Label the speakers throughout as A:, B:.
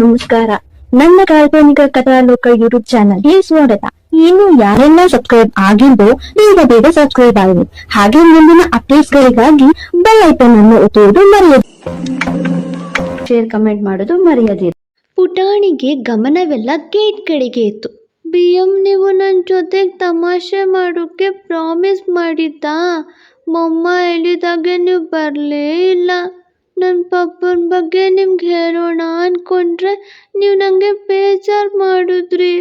A: ನಮಸ್ಕಾರ. ನನ್ನ ಕಾಲ್ಪನಿಕ ಕಥಾಲೋಕ ಯೂಟ್ಯೂಬ್ ಚಾನಲ್ಗೆ ಸ್ವಾಗತ. ಇನ್ನು ಯಾರೆಲ್ಲ ಸಬ್ಸ್ಕ್ರೈಬ್ ಆಗಿದ್ದೋ ಬೇಗ ಬೇಗ ಸಬ್ಸ್ಕ್ರೈಬ್ ಆಗಿ ಹಾಗೆ ಮುಂದಿನ ಅಪ್ಡೇಟ್ಸ್ ಗಳಿಗಾಗಿ ಬೆಲ್ ಐಕನ್ ಅನ್ನು ಒತ್ತುವುದು ಮರೆಯದು. ಶೇರ್ ಕಮೆಂಟ್ ಮಾಡೋದು ಮರೆಯದಿರಿ.
B: ಪುಟಾಣಿಗೆ ಗಮನವೆಲ್ಲ ಗೇಟ್ ಕಡೆಗೆ ಇತ್ತು. ಬಿ ಎಂ ನೀವು ನನ್ನ ಜೊತೆಗೆ ತಮಾಷೆ ಮಾಡೋಕ್ಕೆ ಪ್ರಾಮಿಸ್ ಮಾಡಿದ್ದ? ಮೊಮ್ಮ ಹೇಳಿದಾಗೆ ನೀವು ಬರಲೇ ಇಲ್ಲ. ನನ್ನ ಪಪ್ಪನ ಬಗ್ಗೆ ನಿಮ್ಗೆ ಹೇಳೋಣ ಅಂದ್ಕೊಂಡ್ರೆ ನೀವು ನನಗೆ ಬೇಜಾರು ಮಾಡಿದ್ರಿ.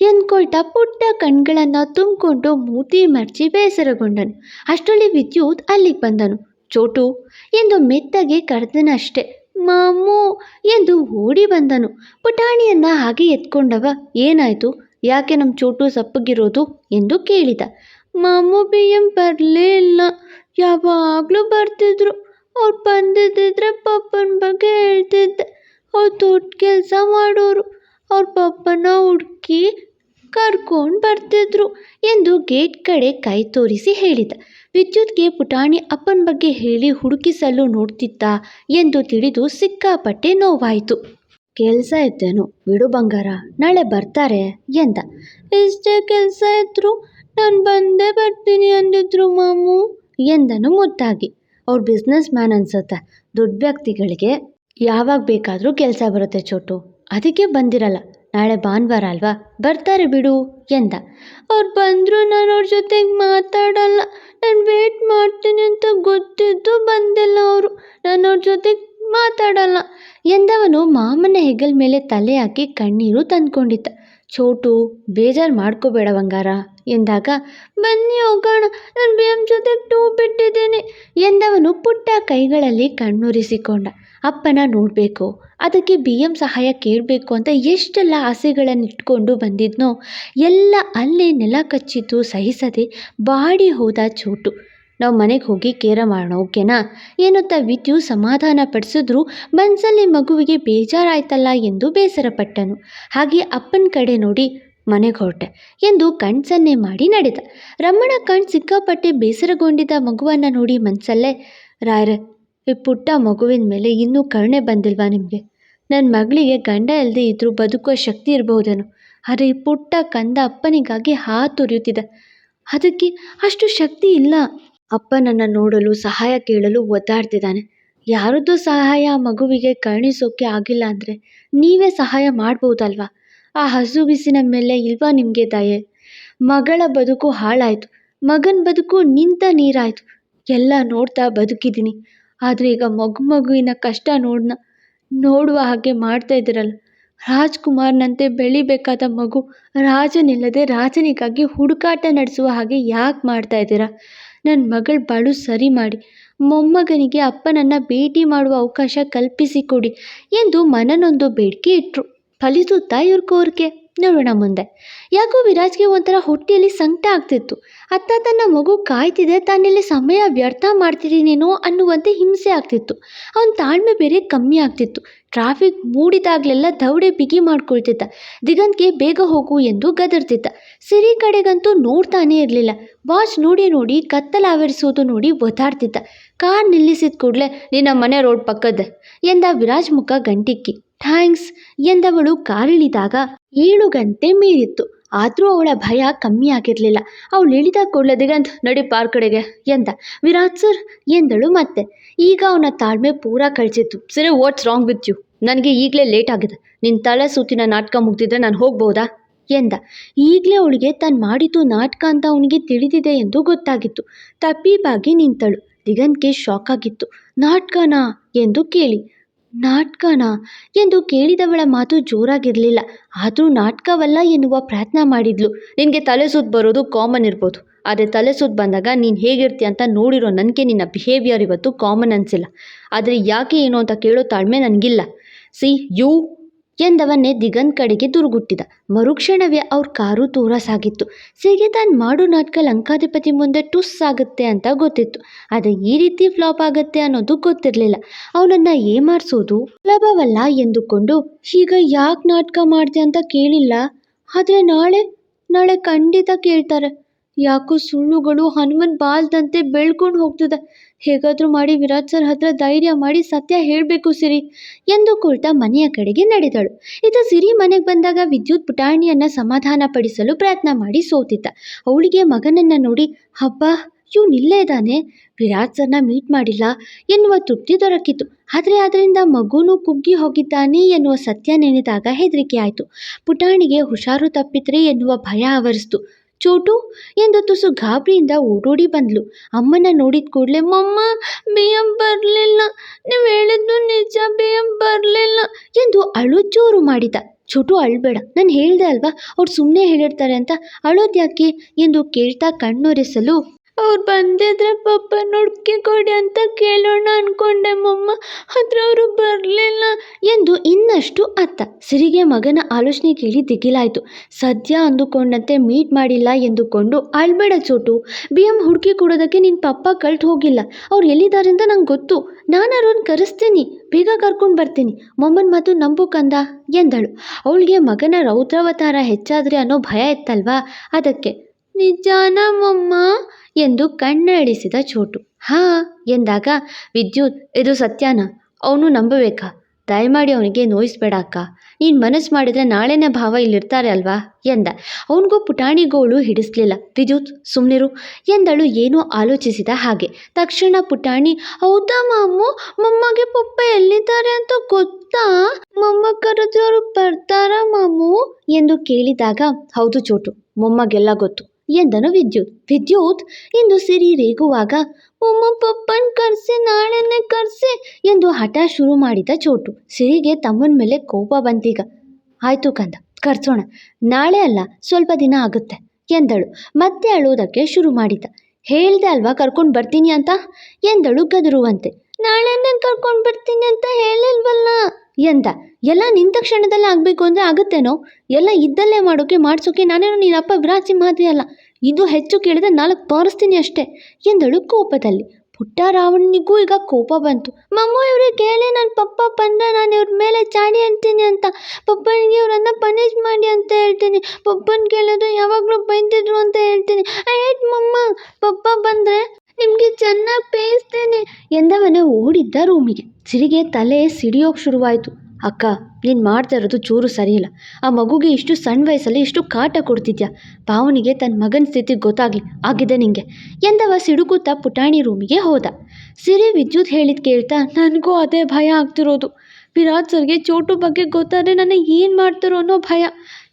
B: ಎಂದ್ಕೊಳ್ತಾ ಪುಟ್ಟ ಕಣ್ಗಳನ್ನು ತುಂಬಿಕೊಂಡು ಮೂತಿ ಮರ್ಚಿ ಬೇಸರಗೊಂಡನು. ಅಷ್ಟರಲ್ಲಿ ವಿದ್ಯುತ್ ಅಲ್ಲಿಗೆ ಬಂದನು. ಚೋಟು, ಎಂದು ಮೆತ್ತಗೆ ಕರೆದನಷ್ಟೆ. ಮಾಮು, ಎಂದು ಓಡಿ ಬಂದನು. ಪುಟಾಣಿಯನ್ನು ಹಾಗೆ ಎತ್ಕೊಂಡವ, ಏನಾಯಿತು? ಯಾಕೆ ನಮ್ಮ ಚೋಟು ಸಪ್ಪಗಿರೋದು? ಎಂದು ಕೇಳಿದ. ಮಾಮು ಬಿ ಎಂ ಬರಲೇ ಇಲ್ಲ. ಯಾವಾಗಲೂ ಬರ್ತಿದ್ರು. ಅವ್ರು ಬಂದಿದ್ದಿದ್ರೆ ಪಪ್ಪನ ಬಗ್ಗೆ ಹೇಳ್ತಿದ್ದೆ. ಅವ್ರು ದೊಡ್ಡ ಕೆಲಸ ಮಾಡೋರು. ಅವ್ರ ಪಪ್ಪನ ಹುಡುಕಿ ಕರ್ಕೊಂಡು ಬರ್ತಿದ್ರು. ಎಂದು ಗೇಟ್ ಕಡೆ ಕೈ ತೋರಿಸಿ ಹೇಳಿದ. ವಿದ್ಯುತ್ಗೆ ಪುಟಾಣಿ ಅಪ್ಪನ ಬಗ್ಗೆ ಹೇಳಿ ಹುಡುಕಿಸಲು ನೋಡ್ತಿದ್ದ ಎಂದು ತಿಳಿದು ಸಿಕ್ಕಾಪಟ್ಟೆ ನೋವಾಯಿತು. ಕೆಲಸ ಇದ್ದೇನು. ಬಿಡು ಬಂಗಾರ, ನಾಳೆ ಬರ್ತಾರೆ ಎಂದ. ಎಷ್ಟೇ ಕೆಲಸ ಇದ್ರು ನಾನು ಬಂದೇ ಬರ್ತೀನಿ ಅಂದಿದ್ರು ಮಾಮು ಎಂದನು ಮುದ್ದಾಗಿ. ಅವ್ರು ಬಿಸ್ನೆಸ್ ಮ್ಯಾನ್ ಅನ್ಸುತ್ತೆ. ದೊಡ್ಡ ವ್ಯಕ್ತಿಗಳಿಗೆ ಯಾವಾಗ ಬೇಕಾದರೂ ಕೆಲಸ ಬರುತ್ತೆ ಚೋಟು. ಅದಕ್ಕೆ ಬಂದಿರಲ್ಲ. ನಾಳೆ ಭಾನುವಾರ ಅಲ್ವಾ? ಬರ್ತಾರೆ ಬಿಡು ಎಂದ. ಅವ್ರು ಬಂದರೂ ನಾನು ಅವ್ರ ಜೊತೆಗೆ ಮಾತಾಡಲ್ಲ. ನಾನು ವೇಟ್ ಮಾಡ್ತೀನಿ ಅಂತ ಗೊತ್ತಿದ್ದು ಬಂದಿಲ್ಲ ಅವರು. ನಾನು ಅವ್ರ ಜೊತೆಗೆ ಮಾತಾಡಲ್ಲ. ಎಂದವನು ಮಾಮನ ಹೆಗಲ ಮೇಲೆ ತಲೆ ಹಾಕಿ ಕಣ್ಣೀರು ತಂದ್ಕೊಂಡಿದ್ದ. ಚೋಟು ಬೇಜಾರು ಮಾಡ್ಕೋಬೇಡ ಬಂಗಾರ. ಎಂದಾಗ, ಬನ್ನಿ ಹೋಗೋಣ, ನಾನು ಬಿ ಎಂ ಜೊತೆ ಟೂ ಬಿಟ್ಟಿದ್ದೀನಿ ಎಂದವನು ಪುಟ್ಟ ಕೈಗಳಲ್ಲಿ ಕಣ್ಣುರಿಸಿಕೊಂಡ. ಅಪ್ಪನ ನೋಡಬೇಕು, ಅದಕ್ಕೆ ಬಿ ಎಂ ಸಹಾಯ ಕೇಳಬೇಕು ಅಂತ ಎಷ್ಟೆಲ್ಲ ಆಸೆಗಳನ್ನು ಇಟ್ಕೊಂಡು ಬಂದಿದ್ನೋ, ಎಲ್ಲ ಅಲ್ಲೇ ನೆಲ ಕಚ್ಚಿದ್ದು ಸಹಿಸದೆ ಬಾಡಿ ಹೋದ ಚೋಟು. ನಾವು ಮನೆಗೆ ಹೋಗಿ ಕೇರ ಮಾಡೋಣ, ಓಕೆನಾ? ಏನಂತ ವಿದ್ಯು ಸಮಾಧಾನ ಪಡಿಸಿದ್ರು ಮನಸ್ಸಲ್ಲಿ ಮಗುವಿಗೆ ಬೇಜಾರಾಯ್ತಲ್ಲ ಎಂದು ಬೇಸರಪಟ್ಟನು. ಹಾಗೆ ಅಪ್ಪನ ಕಡೆ ನೋಡಿ ಮನೆಗೆ ಹೊರಟೆ ಎಂದು ಕಣ್ಸನ್ನೆ ಮಾಡಿ ನಡೆದ. ರಮಣ ಕಣ್ ಸಿಕ್ಕಾಪಟ್ಟೆ ಬೇಸರಗೊಂಡಿದ್ದ ಮಗುವನ್ನು ನೋಡಿ ಮನಸ್ಸಲ್ಲೇ ರಾಯರೇ, ಈ ಪುಟ್ಟ ಮಗುವಿನ ಮೇಲೆ ಇನ್ನೂ ಕರುಣೆ ಬಂದಿಲ್ವಾ ನಿಮಗೆ? ನನ್ನ ಮಗಳಿಗೆ ಗಂಡ ಇಲ್ಲದೆ ಇದ್ರೂ ಬದುಕುವ ಶಕ್ತಿ ಇರಬಹುದೇನೋ. ಆದರೆ ಈ ಪುಟ್ಟ ಕಂದ ಅಪ್ಪನಿಗಾಗಿ ಹಾತೊರೆಯುತ್ತಿದೆ ಅದಕ್ಕೆ ಅಷ್ಟು ಶಕ್ತಿ ಇಲ್ಲ. ಅಪ್ಪ ನನ್ನ ನೋಡಲು, ಸಹಾಯ ಕೇಳಲು ಒದ್ದಾಡ್ತಿದ್ದಾನೆ. ಯಾರದ್ದು ಸಹಾಯ ಮಗುವಿಗೆ ಕರುಣಿಸೋಕೆ ಆಗಿಲ್ಲ ಅಂದರೆ ನೀವೇ ಸಹಾಯ ಮಾಡ್ಬೋದಲ್ವಾ ಆ ಹಸು ಬಿಸಿನ ಮೇಲೆ ಇಲ್ವಾ ನಿಮಗೆ ದಯೆ? ಮಗಳ ಬದುಕು ಹಾಳಾಯಿತು. ಮಗನ ಬದುಕು ನಿಂತ ನೀರಾಯಿತು. ಎಲ್ಲ ನೋಡ್ತಾ ಬದುಕಿದ್ದೀನಿ ಆದರೆ ಈಗ ಮಗು ಮಗುವಿನ ಕಷ್ಟ ನೋಡ್ನ, ನೋಡುವ ಹಾಗೆ ಮಾಡ್ತಾ ಇದ್ದೀರಲ್ಲ. ರಾಜ್ಕುಮಾರ್ನಂತೆ ಬೆಳಿಬೇಕಾದ ಮಗು ರಾಜನಿಲ್ಲದೆ ರಾಜನಿಗಾಗಿ ಹುಡುಕಾಟ ನಡೆಸುವ ಹಾಗೆ ಯಾಕೆ ಮಾಡ್ತಾ ಇದ್ದೀರಾ? ನನ್ನ ಮಗಳ ಬಾಳು ಸರಿ ಮಾಡಿ. ಮೊಮ್ಮಗನಿಗೆ ಅಪ್ಪನನ್ನು ಭೇಟಿ ಮಾಡುವ ಅವಕಾಶ ಕಲ್ಪಿಸಿಕೊಡಿ ಎಂದು ಮನನೊಂದು ಬೇಡಿಕೆ ಇಟ್ಟರು ಫಲಿಸುತ್ತಾ ಇವ್ರ ಕೋರಿಕೆ ನೋಡೋಣ ಮುಂದೆ. ಯಾಕೋ ವಿರಾಜ್ಗೆ ಒಂಥರ ಹೊಟ್ಟೆಯಲ್ಲಿ ಸಂಕಟ ಆಗ್ತಿತ್ತು. ಅತ್ತ ತನ್ನ ಮಗು ಕಾಯ್ತಿದೆ, ತಾನಿಲ್ಲಿ ಸಮಯ ವ್ಯರ್ಥ ಮಾಡ್ತಿದ್ದೀನೇನೋ ಅನ್ನುವಂತೆ ಹಿಂಸೆ ಆಗ್ತಿತ್ತು. ಅವನ ತಾಳ್ಮೆ ಬೇರೆ ಕಮ್ಮಿ ಆಗ್ತಿತ್ತು. ಟ್ರಾಫಿಕ್ ಮೂಡಿದಾಗಲೆಲ್ಲ ದೌಡೆ ಬಿಗಿ ಮಾಡ್ಕೊಳ್ತಿದ್ದ. ದಿಗಂತ್ಗೆ ಬೇಗ ಹೋಗು ಎಂದು ಗದರ್ತಿದ್ದ. ಸಿರಿ ಕಡೆಗಂತೂ ನೋಡ್ತಾನೇ ಇರಲಿಲ್ಲ. ವಾಚ್ ನೋಡಿ ನೋಡಿ ಕತ್ತಲ ಆವರಿಸೋದು ನೋಡಿ ಒದ್ದಾಡ್ತಿದ್ದ. ಕಾರ್ ನಿಲ್ಲಿಸಿದ ಕೂಡಲೇ, ನಿನ್ನ ಮನೆ ರೋಡ್ ಪಕ್ಕದ ಎಂದ ವಿರಾಜ್ ಮುಖ ಗಂಟಿಕ್ಕಿ. ಥ್ಯಾಂಕ್ಸ್ ಎಂದವಳು ಕಾರಿಳಿದಾಗ ಏಳು ಗಂಟೆ ಮೀರಿತ್ತು. ಆದರೂ ಅವಳ ಭಯ ಕಮ್ಮಿ ಆಗಿರಲಿಲ್ಲ. ಅವಳು ಇಳಿದ ಕೂಡಲೇ, ದಿಗಂತ್, ನಡಿ ಪಾರ್ಕ್ ಕಡೆಗೆ ಎಂದ. ವಿರಾಟ್ ಸರ್ ಎಂದಳು ಮತ್ತೆ. ಈಗ ಅವನ ತಾಳ್ಮೆ ಪೂರ ಕಳಿಸಿತ್ತು. ಸರಿ, ವಾಟ್ಸ್ ರಾಂಗ್ ವಿತ್ ಯು. ನನಗೆ ಈಗಲೇ ಲೇಟ್ ಆಗಿದೆ. ನಿನ್ನ ತಲೆ ಸುತ್ತಿನ ನಾಟಕ ಮುಗ್ದಿದ್ರೆ ನಾನು ಹೋಗ್ಬೋದಾ? ಎಂದ. ಈಗಲೇ ಅವಳಿಗೆ ತಾನು ಮಾಡಿದ್ದು ನಾಟಕ ಅಂತ ಅವನಿಗೆ ತಿಳಿದಿದೆ ಎಂದು ಗೊತ್ತಾಗಿತ್ತು. ತಪ್ಪಿಬಾಗಿ ನಿಂತಳು. ದಿಗಂತ್ಗೆ ಶಾಕ್ ಆಗಿತ್ತು. ನಾಟಕನಾ? ಎಂದು ಕೇಳಿ. ನಾಟಕನಾ? ಎಂದು ಕೇಳಿದವಳ ಮಾತು ಜೋರಾಗಿರಲಿಲ್ಲ. ಆದರೂ ನಾಟಕವಲ್ಲ ಎನ್ನುವ ಪ್ರಯತ್ನ ಮಾಡಿದ್ಲು. ನಿನಗೆ ತಲೆ ಸುತ್ತು ಬರೋದು ಕಾಮನ್ ಇರ್ಬೋದು. ಆದರೆ ತಲೆ ಸುತ್ತು ಬಂದಾಗ ನೀನು ಹೇಗಿರ್ತೀಯ ಅಂತ ನೋಡಿರೋ ನನಗೆ ನಿನ್ನ ಬಿಹೇವಿಯರ್ ಇವತ್ತು ಕಾಮನ್ ಅನಿಸಿಲ್ಲ. ಆದರೆ ಯಾಕೆ ಏನು ಅಂತ ಕೇಳೋ ತಾಳ್ಮೆ ನನಗಿಲ್ಲ. ಸಿ ಯು ಎಂದವನ್ನೇ ದಿಗಂತ್ ಕಡೆಗೆ ದುರುಗುಟ್ಟಿದ. ಮರುಕ್ಷಣವೇ ಅವ್ರ ಕಾರು ದೂರ ಸಾಗಿತ್ತು. ಸೀಗೆ ತಾನು ಮಾಡು ನಾಟಕ ಲಂಕಾಧಿಪತಿ ಮುಂದೆ ಟುಸ್ ಆಗುತ್ತೆ ಅಂತ ಗೊತ್ತಿತ್ತು. ಅದು ಈ ರೀತಿ ಫ್ಲಾಪ್ ಆಗುತ್ತೆ ಅನ್ನೋದು ಗೊತ್ತಿರಲಿಲ್ಲ. ಅವನನ್ನು ಏಮಾರಿಸೋದು? ಸುಲಭವಲ್ಲ ಎಂದುಕೊಂಡು ಈಗ ಯಾಕೆ ನಾಟಕ ಮಾಡಿದೆ ಅಂತ ಕೇಳಿಲ್ಲ? ಆದರೆ ನಾಳೆ ನಾಳೆ ಖಂಡಿತ ಕೇಳ್ತಾರೆ. ಯಾಕೋ ಸುಳ್ಳುಗಳು ಹನುಮನ್ ಬಾಲ್ದಂತೆ ಬೆಳ್ಕೊಂಡು ಹೋಗ್ತದೆ. ಹೇಗಾದರೂ ಮಾಡಿ ವಿರಾಟ್ ಸರ್ ಹತ್ರ ಧೈರ್ಯ ಮಾಡಿ ಸತ್ಯ ಹೇಳಬೇಕು ಸಿರಿ ಎಂದುಕೊಳ್ತಾ ಮನೆಯ ಕಡೆಗೆ ನಡೆದಳು. ಇದು ಸಿರಿ ಮನೆಗೆ ಬಂದಾಗ ವಿದ್ಯುತ್ ಪುಟಾಣಿಯನ್ನ ಸಮಾಧಾನ ಪಡಿಸಲು ಪ್ರಯತ್ನ ಮಾಡಿ ಸೋತಿದ್ದ. ಅವಳಿಗೆ ಮಗನನ್ನ ನೋಡಿ, ಹಬ್ಬ, ಇವನು ನಿಲ್ಲೇ ಇದ್ದಾನೆ. ವಿರಾಟ್ ಸರ್ನ ಮೀಟ್ ಮಾಡಿಲ್ಲ ಎನ್ನುವ ತೃಪ್ತಿ ದೊರಕಿತು. ಆದರೆ ಅದರಿಂದ ಮಗುನೂ ಕುಗ್ಗಿ ಹೋಗಿದ್ದಾನೆ ಎನ್ನುವ ಸತ್ಯ ನೆನೆದಾಗ ಹೆದರಿಕೆ ಆಯಿತು. ಪುಟಾಣಿಗೆ ಹುಷಾರು ತಪ್ಪಿದ್ರೆ ಎನ್ನುವ ಭಯ ಆವರಿಸ್ತು. ಚೋಟು ಎಂದು ತುಸು ಗಾಬರಿಯಿಂದ ಓಡೋಡಿ ಬಂದ್ಲು. ಅಮ್ಮನ ನೋಡಿದ ಕೂಡಲೇ, ಮಮ್ಮ, ಬೇಯಂ ಬರಲಿಲ್ಲ. ನೀವು ಹೇಳಿದ್ದು ನಿಜ, ಬೇಯಂ ಬರಲಿಲ್ಲ ಎಂದು ಅಳು ಜೋರು ಮಾಡಿದ. ಚೋಟು ಅಳ್ಬೇಡ, ನಾನು ಹೇಳಿದೆ ಅಲ್ವಾ? ಅವ್ರು ಸುಮ್ಮನೆ ಹೇಳಿರ್ತಾರೆ ಅಂತ. ಅಳೋದ್ಯಾಕೆ? ಎಂದು ಕೇಳ್ತಾ ಕಣ್ಣೊರೆಸಲು ಅವ್ರು ಬಂದಿದ್ರೆ ಪಾಪ ನೋಡ್ಕೆ ಕೊಡಿ ಅಂತ ಕೇಳೋಣ ಅನ್ಕೊಂಡೆ ಮೊಮ್ಮ. ಆದ್ರೆ ಅವರು ಬರಲಿಲ್ಲ ಎಂದು ಇನ್ನಷ್ಟು ಅತ್ತ ಸಿರಿಗೆ ಮಗನ ಆಲೋಚನೆ ಕೇಳಿ ದಿಗಿಲಾಯಿತು. ಸದ್ಯ ಅಂದುಕೊಂಡಂತೆ ಮೀಟ್ ಮಾಡಿಲ್ಲ ಎಂದುಕೊಂಡು ಅಳ್ಬೇಡ ಚೋಟು ಬಿ ಎಂ ಹುಡುಕಿ ಕೊಡೋದಕ್ಕೆ ನಿನ್ನ ಪಪ್ಪ ಕಳ್ತು ಹೋಗಿಲ್ಲ. ಅವ್ರು ಎಲ್ಲಿದ್ದಾರೆ ಅಂತ ನಂಗೆ ಗೊತ್ತು. ನಾನು ಅವ್ರನ್ನ ಕರೆಸ್ತೀನಿ, ಬೇಗ ಕರ್ಕೊಂಡು ಬರ್ತೀನಿ. ಮೊಮ್ಮನ ಮಾತು ನಂಬು ಕಂದ ಎಂದಳು. ಅವಳಿಗೆ ಮಗನ ರೌದ್ರಾವತಾರ ಹೆಚ್ಚಾದ್ರೆ ಅನ್ನೋ ಭಯ ಇತ್ತಲ್ವಾ? ಅದಕ್ಕೆ ನಿಜಾನ ಮೊಮ್ಮ ಎಂದು ಕಣ್ಣಡಿಸಿದ ಚೋಟು. ಹಾ ಎಂದಾಗ, ವಿದ್ಯುತ್, ಇದು ಸತ್ಯನಾ? ಅವನು ನಂಬಬೇಕಾ? ದಯಮಾಡಿ ಅವನಿಗೆ ನೋಯಿಸ್ಬೇಡ ಅಕ್ಕ. ನೀನು ಮನಸ್ಸು ಮಾಡಿದರೆ ನಾಳೆನೇ ಭಾವ ಇಲ್ಲಿರ್ತಾರೆ ಅಲ್ವಾ? ಎಂದ. ಅವನಿಗೂ ಪುಟಾಣಿಗೋಳು ಹಿಡಿಸ್ಲಿಲ್ಲ. ವಿದ್ಯುತ್ ಸುಮ್ಮನಿರು ಎಂದಳು ಏನೋ ಆಲೋಚಿಸಿದ ಹಾಗೆ. ತಕ್ಷಣ ಪುಟಾಣಿ, ಹೌದಾ ಮಾಮು? ಮೊಮ್ಮಗೆ ಪಪ್ಪ ಎಲ್ಲಿದ್ದಾರೆ ಅಂತ ಗೊತ್ತಾ? ಮೊಮ್ಮ ಕರೆದವರು ಬರ್ತಾರಾ ಮಾಮು? ಎಂದು ಕೇಳಿದಾಗ, ಹೌದು ಚೋಟು, ಮೊಮ್ಮಗೆಲ್ಲ ಗೊತ್ತು. ಎಂದನು ವಿದ್ಯುತ್ ವಿದ್ಯುತ್ ಎಂದು ಸಿರಿ ರೇಗುವಾಗ ಉಮ್ಮ ಪಪ್ಪನ್ ಕರ್ಸೆ, ನಾಳೆನೆ ಕರ್ಸೆ ಎಂದು ಹಠ ಶುರು ಮಾಡಿದ ಚೋಟು. ಸಿರಿಗೆ ತಮ್ಮನ ಮೇಲೆ ಕೋಪ ಬಂತೀಗ ಆಯ್ತು ಕಂದ, ಕರ್ಸೋಣ. ನಾಳೆ ಅಲ್ಲ, ಸ್ವಲ್ಪ ದಿನ ಆಗುತ್ತೆ ಎಂದಳು. ಮತ್ತೆ ಅಳುವುದಕ್ಕೆ ಶುರು ಮಾಡಿದ. ಹೇಳ್ದೆ ಅಲ್ವಾ ಕರ್ಕೊಂಡು ಬರ್ತೀನಿ ಅಂತ? ಎಂದಳು ಗದರುವಂತೆ. ನಾಳೆನೇ ಕರ್ಕೊಂಡು ಬರ್ತೀನಿ ಅಂತ ಹೇಳಿಲ್ವಲ್ಲ? ಎಂದ ಎಲ್ಲ ನಿಂತ ಕ್ಷಣದಲ್ಲೇ ಆಗಬೇಕು ಅಂದರೆ ಆಗುತ್ತೇನೋ? ಎಲ್ಲ ಇದ್ದಲ್ಲೇ ಮಾಡೋಕೆ, ಮಾಡಿಸೋಕೆ ನಾನೇನು ನಿನ್ನ ಅಪ್ಪ ಸಿಂಹಾದ್ರಿ ಅಲ್ಲ. ಇದು ಹೆಚ್ಚು ಕೇಳಿದ್ರೆ ನಾಲ್ಕು ತೋರಿಸ್ತೀನಿ ಅಷ್ಟೇ. ಎಂದಳು ಕೋಪದಲ್ಲಿ. ಪುಟ್ಟ ರಾವಣನಿಗೂ ಈಗ ಕೋಪ ಬಂತು. ಮಮ್ಮ ಇವ್ರಿಗೆ ಕೇಳಿ ನನ್ನ ಪಪ್ಪ ಬಂದರೆ ನಾನು ಇವ್ರ ಮೇಲೆ ಚಾಡಿ ಅಂತೀನಿ ಅಂತ. ಪಪ್ಪನಿಗೆ ಇವರನ್ನ ಪನಿಷ್ ಮಾಡಿ ಅಂತ ಹೇಳ್ತೀನಿ. ಪಪ್ಪನ ಕೇಳಿದ್ರೆ ಯಾವಾಗಲೂ ಬೈತಿದ್ರು ಅಂತ ಹೇಳ್ತೀನಿ. ಆಯ್ತು ಮಮ್ಮ, ಪಪ್ಪ ಬಂದರೆ ನಿಮಗೆ ಚೆನ್ನಾಗಿ ಬೇಯಿಸ್ತೇನೆ ಎಂದವನೇ ಓಡಿದ್ದ ರೂಮಿಗೆ. ಸಿರಿಗೆ ತಲೆ ಸಿಡಿಯೋಕೆ ಶುರುವಾಯಿತು. ಅಕ್ಕ, ನೀನು ಮಾಡ್ತಾ ಇರೋದು ಚೂರು ಸರಿಯಿಲ್ಲ. ಆ ಮಗುಗೆ ಇಷ್ಟು ಸಣ್ಣ ವಯಸ್ಸಲ್ಲಿ ಇಷ್ಟು ಕಾಟ ಕೊಡ್ತಿದ್ಯಾ? ಪಾವನಿಗೆ ತನ್ನ ಮಗನ ಸ್ಥಿತಿ ಗೊತ್ತಾಗಲಿ. ಆಗಿದೆ ನಿಂಗೆ. ಎಂದವ ಸಿಡುಕುತ್ತಾ ಪುಟಾಣಿ ರೂಮಿಗೆ ಹೋದ. ಸಿರಿ ವಿದ್ಯುತ್ ಹೇಳಿದ್ ಕೇಳ್ತಾ, ನನಗೂ ಅದೇ ಭಯ ಆಗ್ತಿರೋದು. ವಿರಾಜ್ ಸರ್ಗೆ ಚೋಟು ಬಗ್ಗೆ ಗೊತ್ತಾದರೆ ನನಗೆ ಏನು ಮಾಡ್ತಾರೋ ಅನ್ನೋ ಭಯ.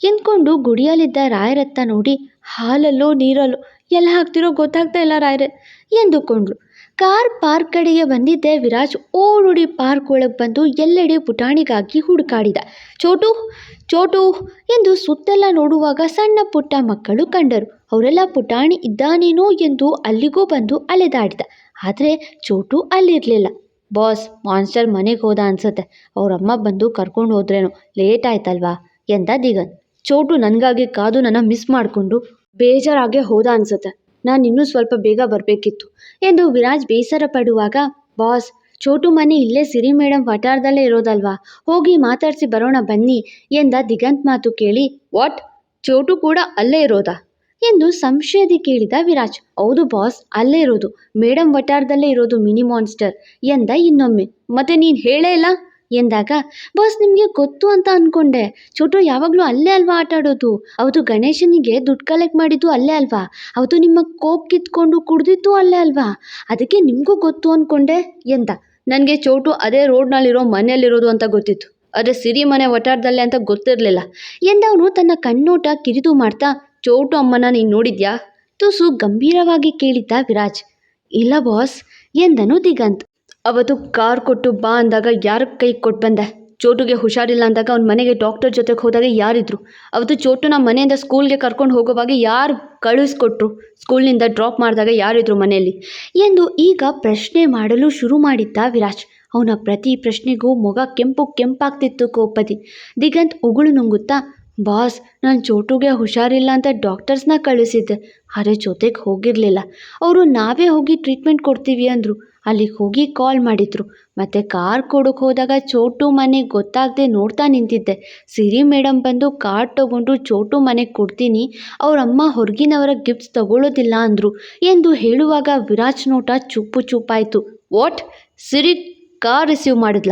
B: ಎಂದ್ಕೊಂಡು ಗುಡಿಯಲ್ಲಿದ್ದ ರಾಯರತ್ತ ನೋಡಿ, ಹಾಲಲ್ಲೋ ನೀರಲ್ಲೋ ಎಲ್ಲ ಹಾಕ್ತಿರೋ ಗೊತ್ತಾಗ್ತಾ ಇಲ್ಲ ರಾಯರೇ ಎಂದುಕೊಂಡ್ರು ಕಾರ್ ಪಾರ್ಕ್ ಕಡೆಗೆ ಬಂದಿದ್ದೆ ವಿರಾಜ್ ಓಡೋಡಿ ಪಾರ್ಕ್ ಒಳಗೆ ಬಂದು ಎಲ್ಲೆಡೆ ಪುಟಾಣಿಗಾಗಿ ಹುಡುಕಾಡಿದ. ಚೋಟು ಚೋಟು ಎಂದು ಸುತ್ತೆಲ್ಲ ನೋಡುವಾಗ ಸಣ್ಣ ಪುಟ್ಟ ಮಕ್ಕಳು ಕಂಡರು. ಅವರೆಲ್ಲ ಪುಟಾಣಿ ಇದ್ದಾನೇನೋ ಎಂದು ಅಲ್ಲಿಗೂ ಬಂದು ಅಲೆದಾಡಿದ. ಆದರೆ ಚೋಟು ಅಲ್ಲಿರಲಿಲ್ಲ. ಬಾಸ್, ಮಾನ್ಸ್ಟರ್ ಮನೆಗೆ ಹೋದ ಅನ್ಸುತ್ತೆ. ಅವರಮ್ಮ ಬಂದು ಕರ್ಕೊಂಡು ಹೋದ್ರೇನೋ, ಲೇಟ್ ಆಯ್ತಲ್ವಾ? ಎಂದ ದಿಗನ್ ಚೋಟು ನನಗಾಗಿ ಕಾದು ನನ್ನ ಮಿಸ್ ಮಾಡಿಕೊಂಡು ಬೇಜಾರಾಗೆ ಹೋದ ಅನ್ಸುತ್ತೆ. ನಾನು ಇನ್ನೂ ಸ್ವಲ್ಪ ಬೇಗ ಬರಬೇಕಿತ್ತು. ಎಂದು ವಿರಾಜ್ ಬೇಸರ ಪಡುವಾಗ ಬಾಸ್, ಚೋಟು ಮನೆ ಇಲ್ಲೇ ಸಿರಿ ಮೇಡಮ್ ವಠಾರದಲ್ಲೇ ಇರೋದಲ್ವಾ? ಹೋಗಿ ಮಾತಾಡಿಸಿ ಬರೋಣ ಬನ್ನಿ ಎಂದ ದಿಗಂತ್ ಮಾತು ಕೇಳಿ, ವಾಟ್? ಚೋಟು ಕೂಡ ಅಲ್ಲೇ ಇರೋದಾ? ಎಂದು ಸಂಶಯದಿ ಕೇಳಿದ ವಿರಾಜ್, ಹೌದು ಬಾಸ್, ಅಲ್ಲೇ ಇರೋದು. ಮೇಡಮ್ ವಠಾರದಲ್ಲೇ ಇರೋದು ಮಿನಿ ಮಾನ್ಸ್ಟರ್ ಎಂದ ಇನ್ನೊಮ್ಮೆ, ಮತ್ತೆ ನೀನು ಹೇಳೇ ಇಲ್ಲ? ಎಂದಾಗ, ಬಾಸ್, ನಿಮಗೆ ಗೊತ್ತು ಅಂತ ಅಂದ್ಕೊಂಡೆ ಚೋಟು ಯಾವಾಗಲೂ ಅಲ್ಲೇ ಅಲ್ವಾ ಆಟ ಆಡೋದು? ಅವತ್ತು ಗಣೇಶನಿಗೆ ದುಡ್ಡು ಕಲೆಕ್ಟ್ ಮಾಡಿದ್ದು ಅಲ್ಲೇ ಅಲ್ವಾ? ಅವತ್ತು ನಿಮ್ಮ ಕೋಕ್ ಕಿತ್ಕೊಂಡು ಕುಡ್ದಿತ್ತು ಅಲ್ಲೇ ಅಲ್ವಾ? ಅದಕ್ಕೆ ನಿಮಗೂ ಗೊತ್ತು ಅಂದ್ಕೊಂಡೆ ಎಂದ. ನನಗೆ ಚೋಟು ಅದೇ ರೋಡ್ನಲ್ಲಿರೋ ಮನೆಯಲ್ಲಿರೋದು ಅಂತ ಗೊತ್ತಿತ್ತು. ಆದರೆ ಸಿರಿ ಮನೆ ವಟಾರದಲ್ಲೇ ಅಂತ ಗೊತ್ತಿರಲಿಲ್ಲ. ಎಂದವನು ತನ್ನ ಕಣ್ಣೋಟ ಕಿರಿದು ಮಾಡ್ತಾ ಚೋಟು ಅಮ್ಮನ ನೀನು ನೋಡಿದ್ಯಾ? ತುಸು ಗಂಭೀರವಾಗಿ ಕೇಳಿದ್ದ ವಿರಾಜ್. ಇಲ್ಲ, ಬಾಸ್, ಎಂದನು ದಿಗಂತ್. ಅವತ್ತು ಕಾರ್ ಕೊಟ್ಟು ಬಾ ಅಂದಾಗ ಯಾರ ಕೈ ಕೊಟ್ಟು ಬಂದೆ? ಚೋಟುಗೆ ಹುಷಾರಿಲ್ಲ ಅಂದಾಗ ಅವ್ನ ಮನೆಗೆ ಡಾಕ್ಟರ್ ಜೊತೆಗೆ ಹೋದಾಗ ಯಾರಿದ್ರು? ಅವತ್ತು ಚೋಟುನ ಮನೆಯಿಂದ ಸ್ಕೂಲ್ಗೆ ಕರ್ಕೊಂಡು ಹೋಗುವಾಗ ಯಾರು ಕಳಿಸ್ಕೊಟ್ರು? ಸ್ಕೂಲ್ನಿಂದ ಡ್ರಾಪ್ ಮಾಡಿದಾಗ ಯಾರಿದ್ರು ಮನೆಯಲ್ಲಿ? ಎಂದು ಈಗ ಪ್ರಶ್ನೆ ಮಾಡಲು ಶುರು ಮಾಡಿದ್ದ ವಿರಾಜ್. ಅವನ ಪ್ರತಿ ಪ್ರಶ್ನೆಗೂ ಮೊಗ ಕೆಂಪು ಕೆಂಪಾಗ್ತಿತ್ತು ಕೋಪತಿ ದಿಗಂತ್ ಉಗುಳು ನುಂಗುತ್ತಾ, ಬಾಸ್, ನಾನು ಚೋಟುಗೆ ಹುಷಾರಿಲ್ಲ ಅಂತ ಡಾಕ್ಟರ್ಸ್ನ ಕಳಿಸಿದ್ದೆ. ಆದರೆ ಜೊತೆಗೆ ಹೋಗಿರಲಿಲ್ಲ. ಅವರು ನಾವೇ ಹೋಗಿ ಟ್ರೀಟ್ಮೆಂಟ್ ಕೊಡ್ತೀವಿ ಅಂದರು. ಅಲ್ಲಿಗೆ ಹೋಗಿ ಕಾಲ್ ಮಾಡಿದ್ರು. ಮತ್ತು ಕಾರ್ ಕೊಡೋಕೆ ಹೋದಾಗ ಚೋಟು ಮನೆ ಗೊತ್ತಾಗದೆ ನೋಡ್ತಾ ನಿಂತಿದ್ದೆ. ಸಿರಿ ಮೇಡಮ್ ಬಂದು ಕಾರ್ ತಗೊಂಡು ಚೋಟು ಮನೆಗೆ ಕೊಡ್ತೀನಿ. ಅವ್ರ ಅಮ್ಮ ಹೊರಗಿನವರ ಗಿಫ್ಟ್ಸ್ ತಗೊಳ್ಳೋದಿಲ್ಲ ಅಂದರು. ಎಂದು ಹೇಳುವಾಗ ವಿರಾಜ್ ನೋಟ ಚುಪ್ಪು ಚುಪ್ಪಾಯಿತು. ವಾಟ್ ಸಿರಿ ಕಾರ್ ರಿಸೀವ್ ಮಾಡಿದ್ಲ?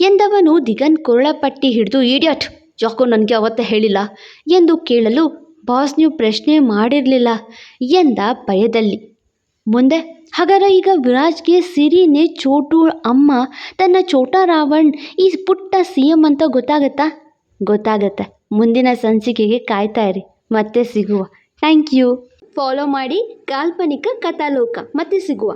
B: ಎಂದವನು ದಿಗನ್ ಕೊರಳಪಟ್ಟಿ ಹಿಡಿದು ಇಡಿಯಟ್ ಯಾಕೋ ನನಗೆ ಅವತ್ತೇ ಹೇಳಿಲ್ಲ? ಎಂದು ಕೇಳಲು ಬಾಸ್ ನೀವು ಪ್ರಶ್ನೆ ಮಾಡಿರಲಿಲ್ಲ? ಎಂದ ಭಯದಲ್ಲಿ. ಮುಂದೆ, ಹಾಗಾದ್ರೆ ಈಗ ವಿರಾಜ್ಗೆ ಸಿರಿನೇ ಚೋಟು ಅಮ್ಮ, ತನ್ನ ಚೋಟ ರಾವಣ್ ಈ ಪುಟ್ಟ ಸಿ ಎಂ ಅಂತ ಗೊತ್ತಾಗತ್ತಾ? ಗೊತ್ತಾಗತ್ತೆ. ಮುಂದಿನ ಸಂಚಿಕೆಗೆ ಕಾಯ್ತಾ ಇರಿ. ಮತ್ತೆ ಸಿಗುವ. Thank you. ಫಾಲೋ ಮಾಡಿ ಕಾಲ್ಪನಿಕ ಕಥಾಲೋಕ. ಮತ್ತೆ ಸಿಗುವ.